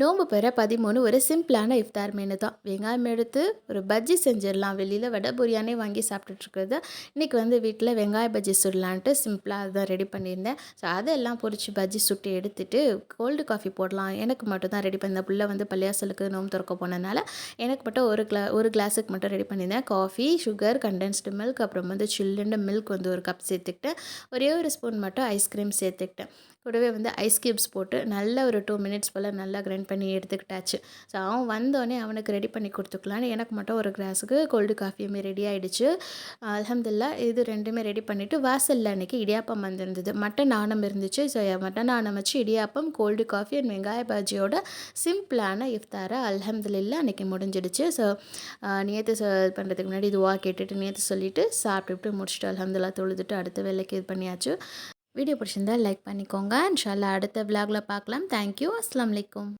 நோன்பு பெற பதிமூணு ஒரு சிம்பிளான இஃப்தார் மெனு தான். வெங்காயம் எடுத்து ஒரு பஜ்ஜி செஞ்சிடலாம். வெளியில் வடை பிரியாணி வாங்கி சாப்பிட்டுட்ருக்குறது இன்றைக்கி வந்து வீட்டில் வெங்காய பஜ்ஜி சுடலான்ட்டு சிம்பிளாக அதுதான் ரெடி பண்ணியிருந்தேன். ஸோ அதெல்லாம் பொறிச்சு பஜ்ஜி சுட்டு எடுத்துட்டு கோல்டு காஃபி போடலாம். எனக்கு மட்டும் தான் ரெடி பண்ணேன் புள்ள வந்து பள்ளியாசலுக்கு நோம்பு திறக்க போனதுனால எனக்கு மட்டும் ஒரு கிளா ஒரு கிளாஸுக்கு மட்டும் ரெடி பண்ணியிருந்தேன். காஃபி சுகர் கண்டென்ஸ்டு மில்க் அப்புறம் வந்து சில்லுண்டு மில்க் வந்து ஒரு கப் சேர்த்துக்கிட்டேன். ஒரே ஒரு ஸ்பூன் மட்டும் ஐஸ்கிரீம் சேர்த்துக்கிட்டேன். கூடவே வந்து ஐஸ் க்யூப்ஸ் போட்டு நல்ல ஒரு டூ மினிட்ஸ் போல் நல்லா கிரைண்ட் பண்ணி எடுத்துக்கிட்டாச்சு. ஸோ அவன் வந்தோடனே அவனுக்கு ரெடி பண்ணி கொடுத்துக்கலான்னு எனக்கு மட்டும் ஒரு கிளாஸுக்கு கோல்டு காஃபியுமே ரெடி ஆகிடுச்சு அலமதுல்லா இது ரெண்டுமே ரெடி பண்ணிவிட்டு வாசலில் அன்றைக்கி இடியாப்பம் வந்திருந்தது. மட்டன் நாணம் இருந்துச்சு. ஸோ மட்டன் நாணம் வச்சு இடியாப்பம் கோல்டு காஃபி அண்ட் வெங்காய பாஜியோட சிம்பிளான இஃப்தாரை அலமதுல்லா அன்றைக்கி முடிஞ்சிடுச்சு. ஸோ நேற்று பண்ணுறதுக்கு முன்னாடி இதுவாக கேட்டுட்டு நேற்று சொல்லிவிட்டு சாப்பிட்டுட்டு முடிச்சுட்டு அலமதுல்லா தொழுதுட்டு அடுத்த வேலைக்கு இது பண்ணியாச்சு. வீடியோ பிடிச்சிருந்தா லைக் பண்ணிக்கோங்க. இன்ஷால்லா அடுத்த விலாகில் பார்க்கலாம் தேங்க்யூ அஸ்லாம் வலைக்கம்